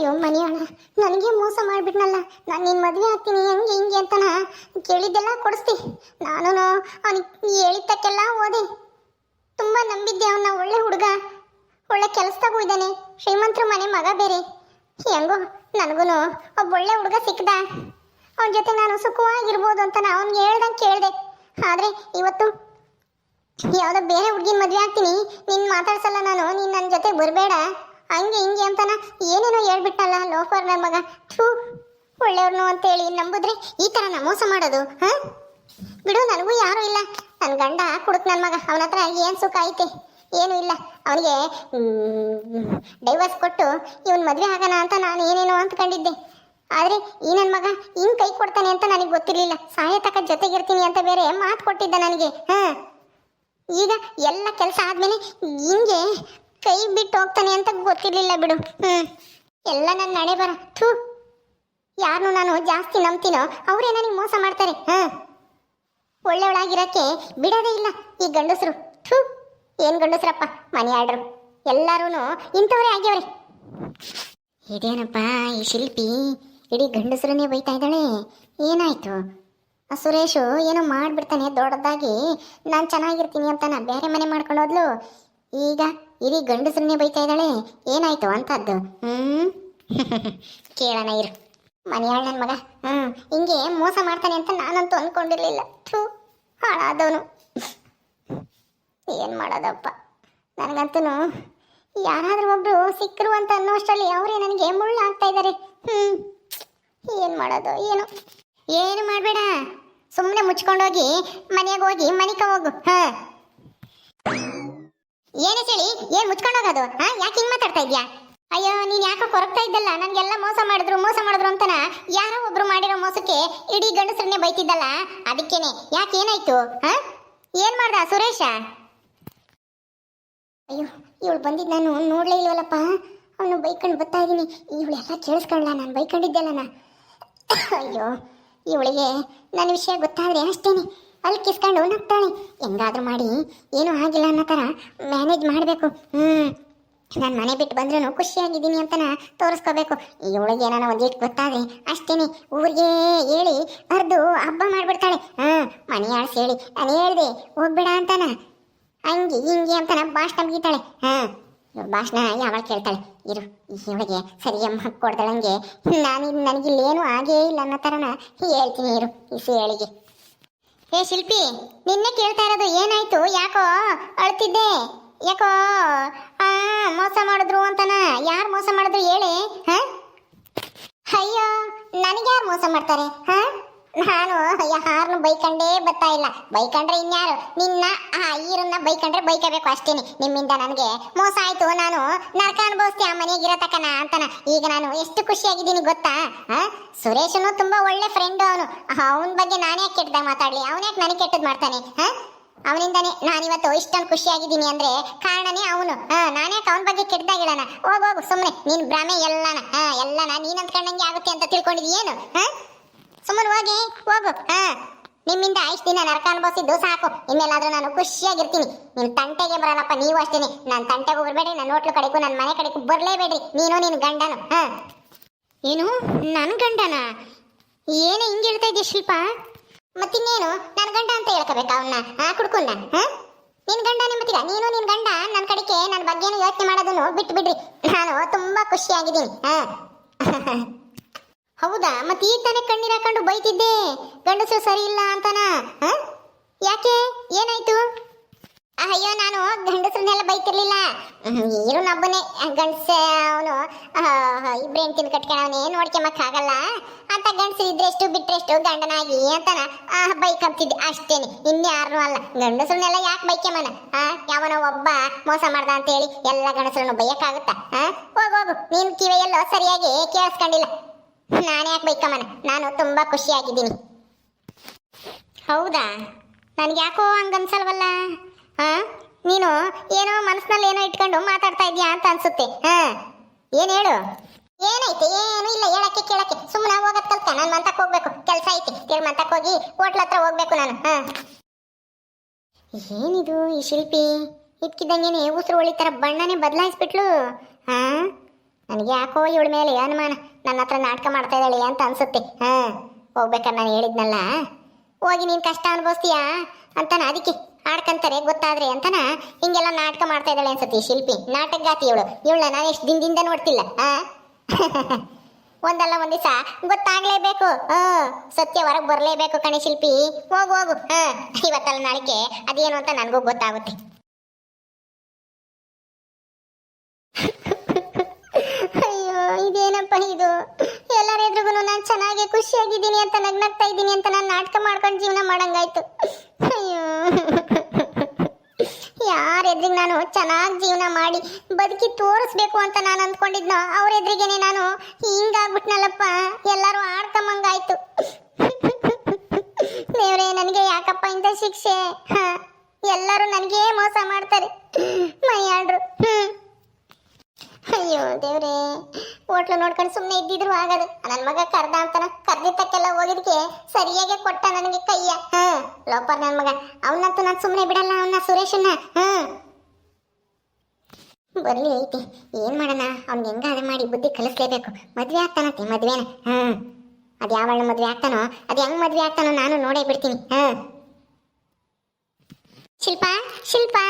ಅಯ್ಯೋ ಮನೆಯೋಣ ನನಗೆ ಮೋಸ ಮಾಡಿಬಿಟ್ನಲ್ಲ. ನಾನು ನಿನ್ನ ಮದುವೆ ಆಗ್ತೀನಿ, ಹಂಗೆ, ಹಿಂಗೆ ಅಂತನ ಕೇಳಿದ್ದೆಲ್ಲ ಕೊಡಿಸ್ತಿ. ನಾನು ಅವನಿಗೆ ಹೇಳಿದ್ದಕ್ಕೆಲ್ಲ ಓದಿ. ತುಂಬ ನಂಬಿದ್ದೆ ಅವನ, ಒಳ್ಳೆ ಹುಡುಗ. ಒಳ್ಳೆ ಕೆಲಸದಾಗೂ ಇದ್ದಾನೆ. ಶ್ರೀಮಂತರ ಮನೆ, ಮಗ ಬೇರೆ. ಹೆಂಗೋ ನನಗೂ ಒಬ್ಬ ಒಳ್ಳೆ ಹುಡುಗ ಸಿಕ್ಕದ ಅವನ ಜೊತೆ ನಾನು ಸುಖವಾಗಿರ್ಬೋದು ಅಂತ ನಾನು ಅವ್ನಿಗೆ ಹೇಳ್ದಂಗೆ ಕೇಳಿದೆ. ಆದರೆ ಇವತ್ತು ಯಾವುದೋ ಬೇರೆ ಹುಡುಗಿನ ಮದುವೆ ಆಗ್ತೀನಿ. ನಿನ್ನ ಮಾತಾಡ್ಸಲ್ಲ ನಾನು, ನೀನು ನನ್ನ ಜೊತೆ ಬರಬೇಡ. ಹಂಗೆ ಹಿಂಗೆ ಅಂತಾನ ಏನೇನೋ ಹೇಳ್ಬಿಟ್ಟಲ್ಲ ಲೋಫರ್ ನನ್ನ ಮಗ. ಥೂ, ಒಳ್ಳೆಯವ್ರನು ಅಂತೇಳಿ ನಂಬಿದ್ರೆ ಈ ಥರ ಮೋಸ ಮಾಡೋದು, ಹಾಂ? ಬಿಡು, ನನಗೂ ಯಾರೂ ಇಲ್ಲ. ನನ್ನ ಗಂಡ ಕುಡುಕ್ ನನ್ನ ಮಗ. ಅವನ ಹತ್ರ ಏನು ಸುಖ ಐತೆ? ಏನೂ ಇಲ್ಲ. ಅವನಿಗೆ ಡೈವರ್ಸ್ ಕೊಟ್ಟು ಇವನ್ ಮದುವೆ ಆಗೋಣ ಅಂತ ನಾನು ಏನೇನೋ ಅಂದ್ಕೊಂಡಿದ್ದೆ ಆದರೆ ಈ ನನ್ನ ಮಗ ಹಿಂಗೆ ಕೈ ಕೊಡ್ತಾನೆ ಅಂತ ನನಗೆ ಗೊತ್ತಿರಲಿಲ್ಲ. ಸಾಯ ತಕ್ಕ ಜೊತೆಗಿರ್ತೀನಿ ಅಂತ ಬೇರೆ ಮಾತು ಕೊಟ್ಟಿದ್ದ ನನಗೆ, ಹಾಂ? ಈಗ ಎಲ್ಲ ಕೆಲಸ ಆದ್ಮೇಲೆ ಹಿಂಗೆ ಕೈ ಬಿಟ್ಟು ಹೋಗ್ತಾನೆ ಅಂತ ಗೊತ್ತಿರಲಿಲ್ಲ ಬಿಡು. ಹ್ಞೂ ಎಲ್ಲ ನನ್ನ ನಡೆ ಬರ. ಥೂ. ಯಾರನ್ನು ನಾನು ಜಾಸ್ತಿ ನಂಬ್ತೀನೋ ಅವರೇ ನನಗೆ ಮೋಸ ಮಾಡ್ತಾರೆ? ಹಾ ಒಳ್ಳೆಯವಳಾಗಿರೋಕ್ಕೆ ಬಿಡೋದೇ ಇಲ್ಲ ಈ ಗಂಡಸರು. ಥೂ. ಏನು ಗಂಡಸ್ರಪ್ಪ? ಮನೆ ಆಡ್ರು ಎಲ್ಲರೂ ಇಂಥವರೇ ಆಗ್ಯವ್ರೆ ಇದೇನಪ್ಪ ಈ ಶಿಲ್ಪಿ? ಇಡೀ ಗಂಡಸರನ್ನೇ ಬೈತಾ ಇದ್ದಾಳೆ? ಏನಾಯಿತು? ಆ ಸುರೇಶು ಏನೋ ಮಾಡ್ಬಿಡ್ತಾನೆ ದೊಡ್ಡದಾಗಿ. ನಾನು ಚೆನ್ನಾಗಿರ್ತೀನಿ ಅಂತ ನಾ ಬೇರೆ ಮನೆ ಮಾಡ್ಕೊಂಡು ಹೋದ್ಲು. ಈಗ ಇಡೀ ಗಂಡಸರನ್ನೇ ಬೈತಾ ಇದ್ದಾಳೆ? ಏನಾಯ್ತು ಅಂತದ್ದು? ಹ್ಮ್? ಕೇಳೋಣ ಇರು. ಮನೆಯಾಳ ನನ್ನ ಮಗ. ಹ್ಮ್. ಹಿಂಗೆ ಮೋಸ ಮಾಡ್ತಾನೆ ಅಂತ ನಾನಂತೂ ಅನ್ಕೊಂಡಿರ್ಲಿಲ್ಲ. ಥೂ, ಹಾಳಾದವನು. ಏನ್ ಮಾಡೋದಪ್ಪ? ನನಗಂತೂ ಯಾರಾದ್ರೂ ಒಬ್ರು ಸಿಕ್ಕರು ಅಂತ ಅನ್ನೋಷ್ಟರಲ್ಲಿ ಅವರೇ ನನಗೆ ಮುಳ್ಳು ಆಗ್ತಾ ಇದ್ದಾರೆ ಹ್ಮ್. ಏನ್ ಮಾಡೋದು, ಏನು? ಏನು ಮಾಡಬೇಡ. ಸುಮ್ಮನೆ ಮುಚ್ಕೊಂಡೋಗಿ ಮನೆಗೆ ಹೋಗಿ ಮನಿಕ ಹೋಗು. ಹಾ. ಏನು ಹೇಳಿ? ಏನ್ ಮುಚ್ಕೊಂಡೋಗೋದು ಹಾ, ಯಾಕೆ ಹಿಂಗ್ ಮಾತಾಡ್ತಾ ಇದ್ಯಾ? ಅಯ್ಯೋ, ನೀನ್ ಯಾಕೋ ಕೊರಗ್ತಾ ಇದ್ದಲ್ಲ? ನನ್ಗೆಲ್ಲ ಮೋಸ ಮಾಡಿದ್ರು ಮೋಸ ಮಾಡಿದ್ರು ಅಂತನ? ಯಾರೋ ಒಬ್ರು ಮಾಡಿರೋ ಮೋಸಕ್ಕೆ ಇಡೀ ಗಂಡಸರನ್ನೇ ಬೈತಿದ್ದಲ್ಲ? ಅದಕ್ಕೇನೆ, ಯಾಕೆ ಏನಾಯ್ತು? ಹಾ? ಏನ್ ಮಾಡ್ದ ಸುರೇಶ? ಅಯ್ಯೋ, ಇವಳು ಬಂದಿದ್ದು ನಾನು ನೋಡ್ಲೇ ಇಲ್ವಲ್ಲಪ್ಪ. ಅವನು ಬೈಕೊಂಡು ಬರ್ತಾ ಇದ್ದೀನಿ. ಇವಳೆಲ್ಲ ಕೇಳಿಸ್ಕೊಳ್ಳ ನಾನು ಬೈಕೊಂಡಿದ್ದೆಲ್ಲ ಅಯ್ಯೋ, ಇವಳಿಗೆ ನನ್ನ ವಿಷಯ ಗೊತ್ತಾದ್ರೆ ಅಷ್ಟೇನೆ. ಅಲ್ಲಿ ಕಿಸ್ಕೊಂಡು ನಗ್ತಾಳೆ ಹೆಂಗಾದ್ರೂ ಮಾಡಿ. ಏನೂ ಆಗಿಲ್ಲ ಅನ್ನೋ ಥರ ಮ್ಯಾನೇಜ್ ಮಾಡಬೇಕು. ಹ್ಞೂ ನಾನು ಮನೆ ಬಿಟ್ಟು ಬಂದ್ರೂ ಖುಷಿಯಾಗಿದ್ದೀನಿ ಅಂತನ ತೋರಿಸ್ಕೋಬೇಕು. ಇವಳಿಗೆ ಏನಾನ ಒಂದಿಟ್ಟು ಗೊತ್ತಾದ್ರೆ ಅಷ್ಟೇನೆ. ಊರಿಗೆ ಹೇಳಿ ಅರ್ದು ಹಬ್ಬ ಮಾಡಿಬಿಡ್ತಾಳೆ. ಹಾಂ, ಮನೆ ಆಳ್ಸಿ ಹೇಳಿ. ನಾನು ಹೇಳಿದೆ, ಹೋಗ್ಬೇಡ ಅಂತಾನ. ಹಂಗೆ ಹಿಂಗೆ ಅಂತನ ಭಾಷಣ ಮುಗಿತಾಳೆ. ಹಾಂ. ಇವ್ರ ಭಾಷಣ ಯಾವಾಗ ಕೇಳ್ತಾಳೆ? ಇರು ಇವಳಿಗೆ ಸರಿಯಮ್ಮ ಕೊಡ್ದಳಂಗೆ. ನಾನು ನನಗಿಲ್ಲೇನು ಆಗೇ ಇಲ್ಲ ಅನ್ನೋ ಥರನ ಹೇಳ್ತೀನಿ ಇರು, ಈ ಹೇಳಿಗೆ ಏ, ಶಿಲ್ಪಿ, ನಿನ್ನೆ ಕೇಳ್ತಾ ಇರೋದು ಏನಾಯ್ತು? ಯಾಕೋ ಅಳ್ತಿದ್ದೆ. ಯಾಕೋ, ಆ, ಮೋಸ ಮಾಡಿದ್ರು ಅಂತನ? ಯಾರು ಮೋಸ ಮಾಡಿದ್ರು ಹೇಳಿ, ಹ? ಅಯ್ಯೋ ನನಗೆ ಯಾರು ಮೋಸ ಮಾಡ್ತಾರೆ, ಹ? ನಾನು ಯಾರನ್ನು ಬೈಕಂಡೇ ಬರ್ತಾ ಇಲ್ಲ. ಬೈಕಂಡ್ರೆ ಇನ್ಯಾರು? ನಿನ್ನ, ಆ ಈರನ್ನ ಬೈಕಂಡ್ರೆ ಬೈಕಬೇಕು ಅಷ್ಟೇನೆ. ನಿಮ್ಮಿಂದ ನನಗೆ ಮೋಸ ಆಯ್ತು. ನಾನು ನರಕ ಅನುಭವಿಸ್ತಿ ಆ ತಕನ ಅಂತಾನ. ಈಗ ನಾನು ಎಷ್ಟು ಖುಷಿಯಾಗಿದ್ದೀನಿ ಗೊತ್ತಾ? ಸುರೇಶನು ತುಂಬಾ ಒಳ್ಳೆ ಫ್ರೆಂಡ್ ಅವನು. ಅವನ ಬಗ್ಗೆ ನಾನೇ ಕೆಟ್ಟದಾಗ ಮಾತಾಡ್ಲಿ? ಅವನ್ಯಾಕೆ ನನಗೆ ಕೆಟ್ಟದ್ ಮಾಡ್ತಾನೆ? ಹಾ ಅವನಿಂದಾನೆ ನಾನಿವತ್ತು ಇಷ್ಟೊಂದು ಖುಷಿಯಾಗಿದ್ದೀನಿ ಅಂದ್ರೆ ಕಾರಣನೇ ಅವನು. ನಾನ್ಯಾಕೆ ಅವನ ಬಗ್ಗೆ ಕೆಟ್ಟದಾಗಿಡಣ ಹೋಗೋಗು ಹೋಗು ಸುಮ್ಮನೆ ನೀನ್ ಭ್ರಮೆ ಎಲ್ಲಾನ. ಎಲ್ಲಾನ? ನೀನ್ ಅಂದ್ಕೊಂಡಂಗೆ ಆಗುತ್ತೆ ಅಂತ ತಿಳ್ಕೊಂಡಿದ್ಯೇನು? ಹಾ ಸುಮ್ಮನೆ ಹೋಗಿ. ಹೋಗು ಹಾ ನಿಮ್ಮಿಂದ ಐಷ್ಟು ದಿನ ನರಕ ಅನುಭವಿಸಿದ್ದು ಸಾಕು. ಇನ್ನೆಲ್ಲಾದ್ರೂ ನಾನು ಖುಷಿಯಾಗಿರ್ತೀನಿ. ನಿನ್ ತಂಟೆಗೆ ಬರಲ್ಲಪ್ಪ ನೀವು ಅಷ್ಟೇನೆ. ನಾನು ತಂಟೆಗೂ ಬರಬೇಡಿ ನನ್ನ ಹೋಟ್ಲು ಕಡೆಗೂ ನನ್ನ ಮನೆ ಕಡೆಗೂ ಬರಲೇಬೇಡಿ ನೀನು ನಿನ್ ಗಂಡನು. ಹಾ. ಏನು? ನನ್ನ ಗಂಡನ? ಏನು ಹಿಂಗೆ ಹೇಳ್ತಾ ಇದೆಯಾ ಶಿಲ್ಪ? ಮತ್ತಿನ್ನೇನು? ನನ್ನ ಗಂಡ ಅಂತ ಹೇಳ್ಕೋಬೇಕಾ ಅವನ್ನ ಹಾ ಕುಡ್ಕೊಂಡ. ಹಾ? ನಿನ್ ಗಂಡ ನಿಮ್ಮತ್ತಿಗ? ನೀನು ನಿನ್ ಗಂಡ? ನನ್ನ ಕಡೆಗೆ ನನ್ನ ಬಗ್ಗೆನೂ ಯೋಚನೆ ಮಾಡೋದನ್ನು ಬಿಟ್ಟು ಬಿಡ್ರಿ ನಾನು ತುಂಬಾ ಖುಷಿಯಾಗಿದ್ದೀನಿ. ಹಾ. ಹೌದಾ? ಮತ್ತೆ ಈಗ ತಾನೇ ಕಣ್ಣೀರ್ ಹಾಕೊಂಡು ಬೈತಿದ್ದೆ. ಗಂಡಸು ಸರಿ ಇಲ್ಲ ಅಂತಾನ? ಯಾಕೆ? ಏನಾಯ್ತು? ಅಯ್ಯೋ, ನಾನು ಗಂಡಸ್ರನ್ನೆಲ್ಲ ಬೈತಿರ್ಲಿಲ್ಲ. ಏನು ನಬ್ಬನೆ ಗಂಡಸ, ಅವನು ಇಬ್ರು ಹೆಂಡ್ತಿನ ಮಕ್ಕ ನೋಡ್ಕೊಂಬಕ್ಕಾಗಲ್ಲ ಅಂತ ಗಂಡಸರು ಇದ್ರೆಷ್ಟು ಬಿಟ್ರೆಷ್ಟು ಗಂಡನಾಗಿ ಅಂತಾನ? ಬೈಕ್ ಹಬ್ತಿದ್ದೆ ಅಷ್ಟೇನೆ. ಇನ್ಯಾರು ಅಲ್ಲ. ಗಂಡಸ್ರನ್ನೆಲ್ಲ ಯಾಕೆ ಬೈಕೆಮನ ಯಾವನೋ ಒಬ್ಬ ಮೋಸ ಮಾಡ್ದ ಅಂತ ಹೇಳಿ ಎಲ್ಲ ಗಂಡಸರನ್ನು ಬೈಯಕ್ಕಾಗುತ್ತಾ? ಹೋಗ್ ಹೋಗು. ನೀನು ಕಿವಿಯಲ್ಲೋ ಸರಿಯಾಗಿ ಕೇಳಿಸ್ಕೊಂಡಿಲ್ಲ. ನಾನು ಯಾಕೆ ಬೈಕಮ್ಮನ? ನಾನು ತುಂಬ ಖುಷಿಯಾಗಿದ್ದೀನಿ. ಹೌದಾ? ನನಗೆ ಯಾಕೋ ಹಂಗನ್ಸಲ್ವಲ್ಲ? ಹಾಂ ನೀನು ಏನೋ ಮನಸ್ಸಿನಲ್ಲಿ ಏನೋ ಇಟ್ಕೊಂಡು ಮಾತಾಡ್ತಾ ಇದೀಯಾ ಅಂತ ಅನ್ಸುತ್ತೆ. ಹಾಂ ಏನು ಹೇಳು? ಏನೈತೆ? ಏನು ಇಲ್ಲ, ಹೇಳಕ್ಕೆ ಕೇಳಕ್ಕೆ. ಸುಮ್ಮನೆ ಹೋಗೋದ್ ಕಲ್ತ ನಾನು ಮಂತಕ್ಕೆ ಹೋಗ್ಬೇಕು. ಕೆಲಸ ಐತೆ. ತಿರ್ಗಿ ಮಂತಕ್ಕೆ ಹೋಗಿ ಹೋಟ್ಲ ಹತ್ರ ಹೋಗ್ಬೇಕು ನಾನು. ಹಾಂ ಏನಿದು ಈ ಶಿಲ್ಪಿ? ಇದ್ಕಿದ್ದಂಗೆನೆ ಉಸಿರು ಒಳಿತರ ಬಣ್ಣನೇ ಬದಲಾಯಿಸ್ಬಿಟ್ಲು. ಹಾ ನನಗೆ ಯಾಕೋ ಇವಳ ಮೇಲೆ ಅನುಮಾನ. ನನ್ನ ಹತ್ರ ನಾಟಕ ಮಾಡ್ತಾ ಇದ್ದಾಳೆ ಅಂತ ಅನ್ಸುತ್ತೆ. ಹಾ ಹೋಗ್ಬೇಕಾದ್ರೆ ನಾನು ಹೇಳಿದ್ನಲ್ಲ. ಹೋಗಿ ನೀನು ಕಷ್ಟ ಅನುಭವಿಸ್ತೀಯಾ? ಅಂತಾನೆ. ಅದಕ್ಕೆ ಆಡ್ಕಂತಾರೆ ಗೊತ್ತಾದ್ರೆ ಅಂತನ. ಹಿಂಗೆಲ್ಲ ನಾಟಕ ಮಾಡ್ತಾ ಇದ್ದಾಳೆ ಅನ್ಸುತ್ತೆ ಶಿಲ್ಪಿ ಶಿಲ್ಪಿ. ನಾಟಕಗಾತಿ ಇವಳು. ಇವಳನ್ನ ನಾನು ಎಷ್ಟು ದಿನದಿಂದ ನೋಡ್ತಿಲ್ಲ. ಹಾ? ಒಂದಲ್ಲ ಒಂದ್ ಗೊತ್ತಾಗ್ಲೇಬೇಕು. ಹ್ಮ್ ಸತ್ಯ ಹೊರಗೆ ಬರಲೇಬೇಕು ಕಣೆ ಶಿಲ್ಪಿ. ಹೋಗು ಹೋಗು. ಹಾ, ಇವತ್ತಲ್ಲ ನಾಳಿಕೆ. ಅದೇನು ಅಂತ ನನಗೂ ಗೊತ್ತಾಗುತ್ತೆ. ಇದೇನಪ್ಪ ಇದು. ಎಲ್ಲರ ಎದುರುಗೂ ನಾನು ಚೆನ್ನಾಗಿ ಖುಷಿಯಾಗಿದ್ದೀನಿ ಅಂತ ನಗ್ನಾಗ್ತಾ ಇದ್ದೀನಿ ಅಂತ ನಾನು ನಾಟಕ ಮಾಡ್ಕೊಂಡು ಜೀವನ ಮಾಡಂಗಾಯ್ತು. ಅಯ್ಯೋ. ಯಾರ ಎದುರಿಗೆ ನಾನು ಚೆನ್ನಾಗಿ ಜೀವನ ಮಾಡಿ ಬದುಕಿ ತೋರಿಸ್ಬೇಕು ಅಂತ ನಾನು ಅಂದ್ಕೊಂಡಿದ್ನ ಅವ್ರ ಎದುರಿಗೇನೆ ನಾನು ಹಿಂಗಾಗ್ಬಿಟ್ನಲ್ಲಪ್ಪ. ಎಲ್ಲರೂ ಆಡ್ಕೊಂಬಂಗಾಯ್ತು ದೇವ್ರೆ, ನನಗೆ ಯಾಕಪ್ಪ ಇಂಥ ಶಿಕ್ಷೆ? ಎಲ್ಲರೂ ನನಗೇ ಮೋಸ ಮಾಡ್ತಾರೆ. ಮೈ ಆಡ್ರು. ಅಯ್ಯೋ ದೇವ್ರೆ. ಹೋಟ್ಲು ನೋಡ್ಕೊಂಡು ಸುಮ್ಮನೆ ಇದ್ದಿದ್ರು ಆಗದು. ನನ್ನ ಮಗ ಕರ್ದ ಅಂತಾನ ಕರ್ದಿದ್ದಕ್ಕೆಲ್ಲ ಹೋಗಿದ್ಕೆ ಸರಿಯಾಗಿ ಕೊಟ್ಟ ನನಗೆ ಕೈಯ. ಹಾ ಲೋಪರ್ ನನ್ನ ಮಗ. ಅವನಂತೂ ನಾನು ಸುಮ್ಮನೆ ಬಿಡಲ್ಲ ಅವನ್ನ ಸುರೇಶನ್ನ. ಹ ಬರ್ಲಿ ಐತಿ. ಏನು ಮಾಡೋಣ? ಅವ್ನಿಗೆ ಹೆಂಗಾದ್ರೆ ಮಾಡಿ ಬುದ್ಧಿ ಕಲಿಸ್ಲೇಬೇಕು. ಮದುವೆ ಆಗ್ತಾನಂತೆ, ಮದ್ವೆನ. ಹ್ಮ್. ಅದು ಯಾವಳ ಮದುವೆ ಆಗ್ತಾನೋ, ಅದು ಹೆಂಗ್ ಮದುವೆ ಆಗ್ತಾನೋ ನಾನು ನೋಡೇ ಬಿಡ್ತೀನಿ. ಹ ಶಿಲ್ಪಾ ಶಿಲ್ಪಾ.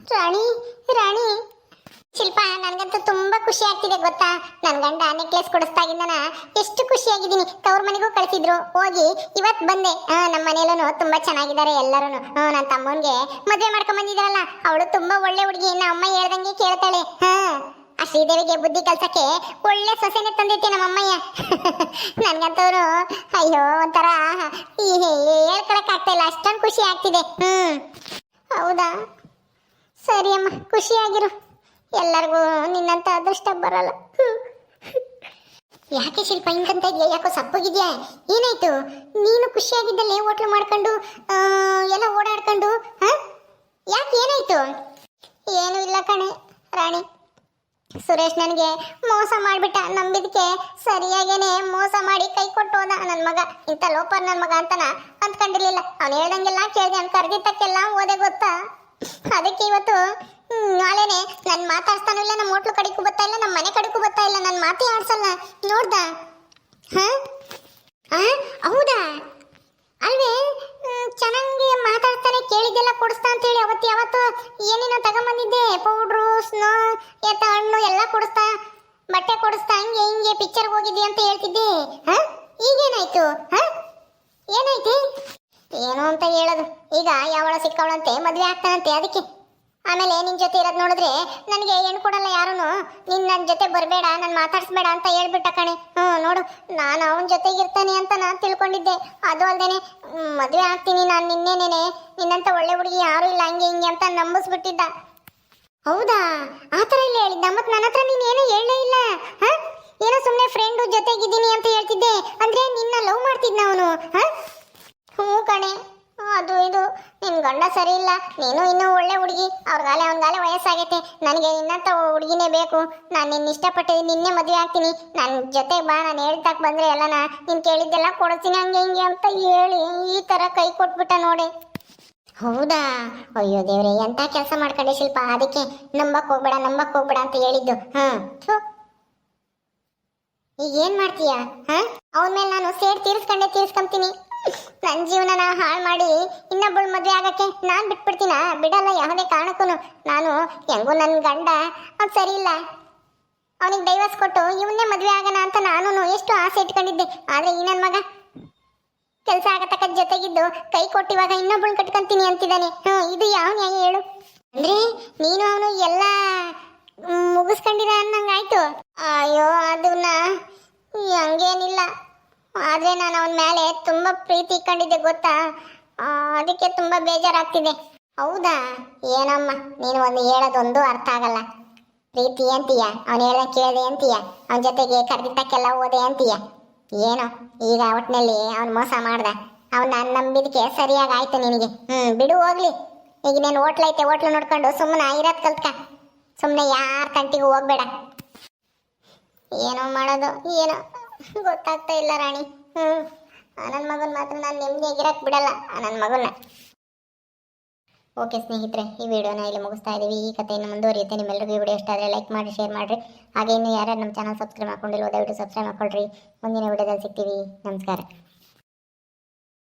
ರಾಣಿ ರಾಣಿ. ಶಿಲ್ಪ, ನನಗಂತೂ ತುಂಬಾ ಖುಷಿ ಆಗ್ತಿದೆ ಗೊತ್ತಾ? ನನ್ ಗಂಡ ನೆಕ್ಲೆಸ್ ಕೊಡಿಸ್ದಾಗಿಂದನ ಎಷ್ಟು ಖುಷಿಯಾಗಿದ್ದೀನಿ. ತವ್ರ ಮನೆಗೂ ಕಳಿಸಿದ್ರು. ಹೋಗಿ ಇವತ್ತು ಬಂದೆ. ನಮ್ಮ ಮನೇಲೂ ತುಂಬಾ ಚೆನ್ನಾಗಿದ್ದಾರೆ ಎಲ್ಲರೂ ನನ್ನ ತಮ್ಮನ್ಗೆ ಮದುವೆ ಮಾಡ್ಕೊಂಡ್ ಬಂದಿದ್ದಾರಲ್ಲ ಅವಳು ತುಂಬಾ ಒಳ್ಳೆ ಹುಡುಗಿ. ನಮ್ಮ ಅಮ್ಮ ಹೇಳ್ದಂಗೆ ಕೇಳ್ತಾಳೆ. ಹಾ, ಆ ಶ್ರೀದೇವಿಗೆ ಬುದ್ಧಿ ಕಲ್ಸಕ್ಕೆ ಒಳ್ಳೆ ಸೊಸೆನೆ ತಂದಿರ್ತೀನಿ ನಮ್ಮ ಅಮ್ಮಯ್ಯ ನನ್ಗಂತವ್ರು ಅಯ್ಯೋ, ಒಂಥರ ಹೇಳ್ಕೊಳಕ್ ಆಗ್ತಾ ಇಲ್ಲ. ಅಷ್ಟೊಂದು ಖುಷಿ ಆಗ್ತಿದೆ. ಹ್ಮ್. ಹೌದಾ? ಸರಿ ಅಮ್ಮ, ಖುಷಿಯಾಗಿರು. ಎಲ್ಲರಿಗೂ ನಿನ್ನಂತ ಅದೃಷ್ಟ ಬರಲ್ಲ. ಯಾಕೆ ಶಿಲ್ಪ ಹಿಂಗಂತ ಇದೆಯಾ? ಯಾಕೋ ಸಪ್ಪಗಿದ್ಯಾ? ಏನಾಯ್ತು? ನೀನು ಖುಷಿಯಾಗಿದ್ದಲ್ಲಿ ಹೋಟ್ಲು ಮಾಡ್ಕೊಂಡು ಎಲ್ಲ ಓಡಾಡ್ಕೊಂಡು ಯಾಕೆ ಏನಾಯ್ತು? ಏನೂ ಇಲ್ಲ ಕಣೆ, ರಾಣಿ. ಸುರೇಶ್ ನನಗೆ ಮೋಸ ಮಾಡಿಬಿಟ್ಟ. ನಂಬಿದಕ್ಕೆ ಸರಿಯಾಗೇನೆ ಮೋಸ ಮಾಡಿ ಕೈ ಕೊಟ್ಟು ಹೋದ ನನ್ನ ಮಗ. ಇಂಥ ಲೋಪರ್ ನನ್ನ ಮಗ ಅಂತನ? ಅಂದ್ಕೊಂಡಿರ್ಲಿಲ್ಲ ಅವ್ನು ಹೇಳ್ದಂಗೆಲ್ಲ ಕೇಳಿದೆ. ಅವ್ನು ಕರೆದಿದ್ದಕ್ಕೆಲ್ಲ ಓದೆ ಗೊತ್ತಾ? ಅದಕ್ಕೆ ಇವತ್ತು ನಾಳೆನೆ ನಾನು ಮಾತಾಡ್ತಾನೂ ಇಲ್ಲ ನಮ್ಮ ಹೋಟ್ಲು ಕಡೆಗೂ ಬರ್ತಾ ಇಲ್ಲ ನಮ್ಮ ಮನೆ ಕಡೆಗೂ ಬರ್ತಾ ಇಲ್ಲ ನನ್ನ ಮಾತೇ ಆಡ್ಸಲ್ಲ. ನೋಡ್ದ? ಹಾ? ಹಾಂ? ಹೌದಾ? ಅಲ್ವೇ ಚೆನ್ನಾಗಿ ಮಾತಾಡ್ತಾನೆ, ಕೇಳಿದ್ದೆಲ್ಲ ಕೊಡಿಸ್ತಾ ಅಂತ ಹೇಳಿ ಅವತ್ತು ಯಾವತ್ತು ಏನೇನೋ ತಗೊಂಬಂದಿದ್ದೆ ಪೌಡ್ರು ಸ್ನೋ ಎತ್ತ ಹಣ್ಣು ಎಲ್ಲ ಕೊಡಿಸ್ತಾ, ಬಟ್ಟೆ ಕೊಡಿಸ್ತಾ, ಹಂಗೆ ಹಿಂಗೆ ಪಿಕ್ಚರ್ ಹೋಗಿದ್ದೆ ಅಂತ ಹೇಳ್ತಿದ್ದೆ. ಹಾಂ? ಈಗೇನಾಯ್ತು? ಹಾಂ? ಏನಾಯ್ತು? ಏನು ಅಂತ ಹೇಳೋದು. ಈಗ ಯಾವಳ ಸಿಕ್ಕವಳಂತೆ, ಮದುವೆ ಆಗ್ತಾನಂತೆ, ಅದಕ್ಕೆ. ಆಮೇಲೆ ನಿನ್ ಜೊತೆ ಇರೋದ್ ನೋಡಿದ್ರೆ ನನಗೆ ಹೆಣ್ಣು ಕೊಡಲ್ಲ ಯಾರುನು. ನೀನ್ ನನ್ನ ಜೊತೆ ಬರಬೇಡ, ನಾನು ಮಾತಾಡ್ಸ್ಬೇಡ ಅಂತ ಹೇಳ್ಬಿಟ್ಟ ಕಣೆ. ಹ್ಞೂ ನೋಡು, ನಾನು ಅವನ ಜೊತೆಗಿರ್ತಾನೆ ಅಂತ ನಾನು ತಿಳ್ಕೊಂಡಿದ್ದೆ. ಅದು ಅಲ್ದೇನೆ ಮದುವೆ ಆಗ್ತೀನಿ ನಾನು ನಿನ್ನೆನೇನೆ. ನಿನ್ನಂತ ಒಳ್ಳೆ ಹುಡುಗಿ ಯಾರು ಇಲ್ಲ, ಹಂಗೆ ಹಿಂಗೆ ಅಂತ ನಂಬಿಸ್ಬಿಟ್ಟಿದ್ದ. ಹೌದಾ? ಆ ಥರ ಇಲ್ಲ ಹೇಳಿದ್ದ? ಮತ್ತೆ ನನ್ನ ಹತ್ರ ನೀನೇನು ಹೇಳಲೇ ಇಲ್ಲ? ಏನೋ ಸುಮ್ಮನೆ ಫ್ರೆಂಡು ಜೊತೆಗಿದ್ದೀನಿ ಅಂತ ಹೇಳ್ತಿದ್ದೆ. ಅಂದ್ರೆ ನಿನ್ನ ಲವ್ ಮಾಡ್ತಿದ್ನ ಅವನು, ಹ ಹ್ಞೂ ಕಣೆ ಅದು ಇದು ನಿನ್ ಗಂಡ ಸರಿ ಇಲ್ಲ ನೀನು ಇನ್ನೂ ಒಳ್ಳೆ ಹುಡುಗಿ. ಅವ್ರಿಗಾಲೆ ಅವನಿಗಾಲೆ ವಯಸ್ಸಾಗೈತೆ. ನನಗೆ ನಿನ್ನಂತ ಹುಡುಗಿನೇ ಬೇಕು. ನಾನು ನಿನ್ನ ಇಷ್ಟಪಟ್ಟೆ ನಿನ್ನೆ ಮದುವೆ ಆಗ್ತೀನಿ. ನನ್ನ ಜೊತೆ ಬಾ, ನಾನು ಹೇಳ್ತಕ್ ಬಂದ್ರೆ ಎಲ್ಲನ ನೀನು ಕೇಳಿದ್ದೆಲ್ಲ ಕೊಡ್ತೀನಿ ಹಂಗೆ ಹಿಂಗೆ ಅಂತ ಹೇಳಿ ಈ ಥರ ಕೈ ಕೊಟ್ಬಿಟ್ಟ ನೋಡಿ. ಹೌದಾ? ಅಯ್ಯೋ ದೇವ್ರೆ, ಎಂತ ಕೆಲಸ ಮಾಡ್ಕೊಂಡೆ ಶಿಲ್ಪ? ಅದಕ್ಕೆ ನಂಬಕ್ ಹೋಗ್ಬೇಡ ನಂಬಕ್ ಹೋಗ್ಬೇಡ ಅಂತ ಹೇಳಿದ್ದು. ಹಾ. ಈಗ ಏನ್ ಮಾಡ್ತೀಯಾ? ಹಾ? ಅವನ ಮೇಲೆ ನಾನು ಸೇರಿ ತೀರಿಸ್ಕೊಂಡೆ, ತೀರಿಸ್ಕೊಂತೀನಿ. ನನ್ನ ಜೀವನನ ಹಾಳು ಮಾಡಿ ಇನ್ನೊಬ್ಬಳು ಮದುವೆ ಆಗಕ್ಕೆ ನಾನು ಬಿಟ್ಬಿಡ್ತೀನ? ಬಿಡಲ್ಲ, ಯಾವುದೇ ಕಾರಣಕ್ಕೂ ನಾನು ಹೆಂಗೂ ನನ್ನ ಗಂಡ, ಅವ್ನು ಸರಿ ಇಲ್ಲ. ಅವನಿಗೆ ಡೈವರ್ಸ್ ಕೊಟ್ಟು ಇವನ್ನೇ ಮದುವೆ ಆಗೋಣ ಅಂತ ನಾನು ಎಷ್ಟು ಆಸೆ ಇಟ್ಕೊಂಡಿದ್ದೆ. ಆದ್ರೆ ಈ ನನ್ನ ಮಗ ಕೆಲಸ ಆಗತಕ್ಕ ಜೊತೆಗಿದ್ದು ಕೈ ಕೊಟ್ಟಿವಾಗ ಇನ್ನೊಬ್ಬಳು ಕಟ್ಕೊಂತೀನಿ ಅಂತಿದ್ದಾನೆ. ಹ್ಞೂ ಇದು ಯಾವ ನ್ಯಾಯ ಹೇಳು? ಅಂದ್ರೆ ನೀನು ಅವನು ಎಲ್ಲ ಮುಗಿಸ್ಕೊಂಡಿರ ಅನ್ನಂಗಾಯ್ತು. ಅಯ್ಯೋ, ಅದನ್ನ ಹಂಗೇನಿಲ್ಲ. ಆದ್ರೆ ನಾನು ಅವನ ಮೇಲೆ ತುಂಬಾ ಪ್ರೀತಿ ಇಟ್ಕೊಂಡಿದ್ದೆ ಗೊತ್ತಾ? ಅದಕ್ಕೆ ತುಂಬಾ ಬೇಜಾರಾಗ್ತಿದೆ. ಹೌದಾ? ಏನಮ್ಮ, ನೀನು ಒಂದು ಹೇಳೋದೊಂದು ಅರ್ಥ ಆಗಲ್ಲ. ಪ್ರೀತಿ ಅಂತೀಯ? ಅವನು ಹೇಳ ಕೇಳಿದೆ ಅಂತೀಯ? ಅವನ ಜೊತೆಗೆ ಕರೆದಿದ್ದಕ್ಕೆಲ್ಲ ಓದೆ ಅಂತೀಯ? ಏನೋ, ಈಗ ಒಟ್ಟಿನಲ್ಲಿ ಅವನು ಮೋಸ ಮಾಡ್ದ. ಅವ್ನ ನಂಬಿದಕ್ಕೆ ಸರಿಯಾಗಿ ಆಯ್ತು ನಿನಗೆ. ಹ್ಮ್, ಬಿಡು, ಹೋಗ್ಲಿ. ಈಗ ನೀನು ಹೋಟ್ಲ್ ಐತೆ, ಹೋಟ್ಲು ನೋಡ್ಕೊಂಡು ಸುಮ್ಮನೆ ಇರೋದ್ ಕಲ್ತ್ಕ. ಸುಮ್ಮನೆ ಯಾರ ಕಂಟಿಗೂ ಹೋಗ್ಬೇಡ. ಏನೋ ಮಾಡೋದು, ಏನೋ ಗೊತ್ತಾಗ್ತಾ ಇಲ್ಲ ರಾಣಿ. ಹ್ಮ್. ನನ್ನ ಮಗನ್ ಮಾತ್ರ ನಾನು ನೆಮ್ಮದಿಯಾಗಿರಕ್ ಬಿಡಲ್ಲ. ನನ್ನ ಮಗನ ಓಕೆ ಸ್ನೇಹಿತರೆ, ಈ ವಿಡಿಯೋನ ಇಲ್ಲಿ ಮುಗಿಸ್ತಾ ಇದ್ದೀವಿ ಈ ಕಥೆಯನ್ನು ಮುಂದುವರಿಯುತ್ತೆ. ನಿಮ್ಮೆಲ್ಲರಿಗೂ ಈ ವಿಡಿಯೋ ಇಷ್ಟ ಆದರೆ ಲೈಕ್ ಮಾಡಿ, ಶೇರ್ ಮಾಡಿರಿ. ಹಾಗೆ ಇನ್ನು ಯಾರ್ಯಾರು ನಮ್ಮ ಚಾನಲ್ ಸಬ್ಸ್ಕ್ರೈಬ್ ಮಾಡ್ಕೊಂಡಿಲ್ವೋ ದಯವಿಟ್ಟು ಸಬ್ಸ್ಕ್ರೈಬ್ ಮಾಡ್ಕೊಳ್ರಿ. ಮುಂದಿನ ವಿಡಿಯೋದಲ್ಲಿ ಸಿಗ್ತೀವಿ. ನಮಸ್ಕಾರ.